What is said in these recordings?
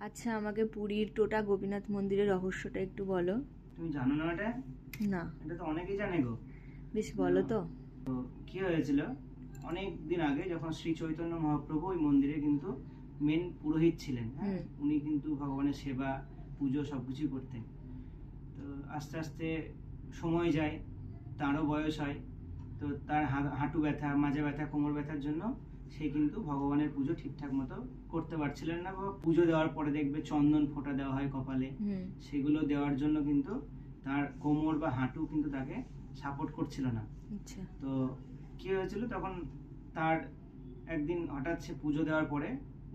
আচ্ছা আমাকে পুরীর টোটা গোপীনাথ মন্দিরের রহস্যটা একটু বলো। তুমি জানো না এটা না। এটা তো অনেকেই জানে গো। বেশ বলো তো। তো কি হয়েছিল? অনেক দিন আগে যখন শ্রী চৈতন্য মহাপ্রভু ওই মন্দিরে কিন্তু মেন পুরোহিত ছিলেন হ্যাঁ? উনি কিন্তু ভগবানের সেবা পুজো সবকিছুই করতেন। তো আস্তে আস্তে সময় যায় তারও বয়স হয়। তো তার হাঁটু ব্যথা মাজা ব্যথা কোমর ব্যথার জন্য সে কিন্তু ভগবানের পুজো ঠিকঠাক মতো করতে পারছিলেন না। বা পুজো দেওয়ার পরে দেখবে চন্দন ফোঁটা দেওয়া হয় কপালে। সেগুলো দেওয়ার জন্য কিন্তু তার কোমর বা হাঁটু কিন্তু তাকে সাপোর্ট করছিল না। আচ্ছা। তো কি হয়েছিল? তখন তার একদিন হঠাৎ সে পুজো দেওয়ার পরে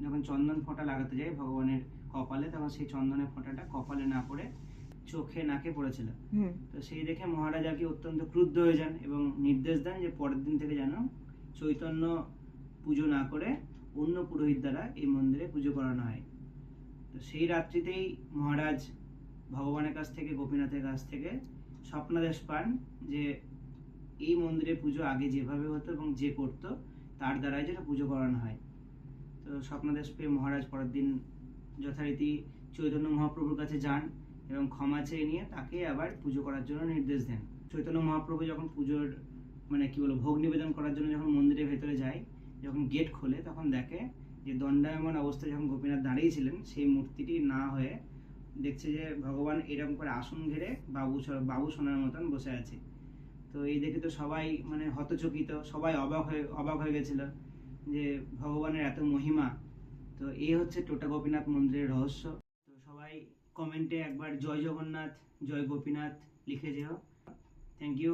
যখন চন্দন ফোঁটা লাগাতে যায় ভগবানের কপালে তখন সেই চন্দনের ফোঁটাটা কপালে না পড়ে চোখে নাকে পড়েছিল। তো সেই দেখে মহারাজা কি অত্যন্ত ক্রুদ্ধ হয়ে যান এবং নির্দেশ দেন যে পরের দিন থেকে যেন চৈতন্য পুজো না করে অন্য পুরোহিত দ্বারা এই মন্দিরে পুজো করানো হয়। তো সেই রাত্রিতেই মহারাজ ভগবানের কাছ থেকে, গোপীনাথের কাছ থেকে স্বপ্নাদেশ পান যে এই মন্দিরে পুজো আগে যেভাবে হতো এবং যে করতো, তার দ্বারাই যেন পুজো করানো হয়। তো স্বপ্নাদেশ পেয়ে মহারাজ পরের দিন যথারীতি চৈতন্য মহাপ্রভুর কাছে যান এবং ক্ষমা চেয়ে নিয়ে তাকে আবার পুজো করার জন্য নির্দেশ দেন। চৈতন্য মহাপ্রভু যখন পুজোর মানে কি বলব, ভোগ নিবেদন করার জন্য যখন যায় যখন গেট খোলে, তখন দেখে যে দণ্ডায়মান অবস্থায় যখন গোপীনাথ দাঁড়িয়েছিলেন সেই মূর্তিটি না হয়ে দেখছে যে ভগবান এরকম করে আসন ঘিরে বাবু বাবু সোনার মতন বসে আছে। তো এই দেখে তো সবাই মানে হতচকিত, সবাই অবাক হয়ে অবাক হয়ে গেছিল যে ভগবানের এত মহিমা। তো এই হচ্ছে টোটা গোপীনাথ মন্দিরের রহস্য। তো সবাই কমেন্টে একবার জয় জগন্নাথ, জয় গোপীনাথ লিখে যেও। Thank you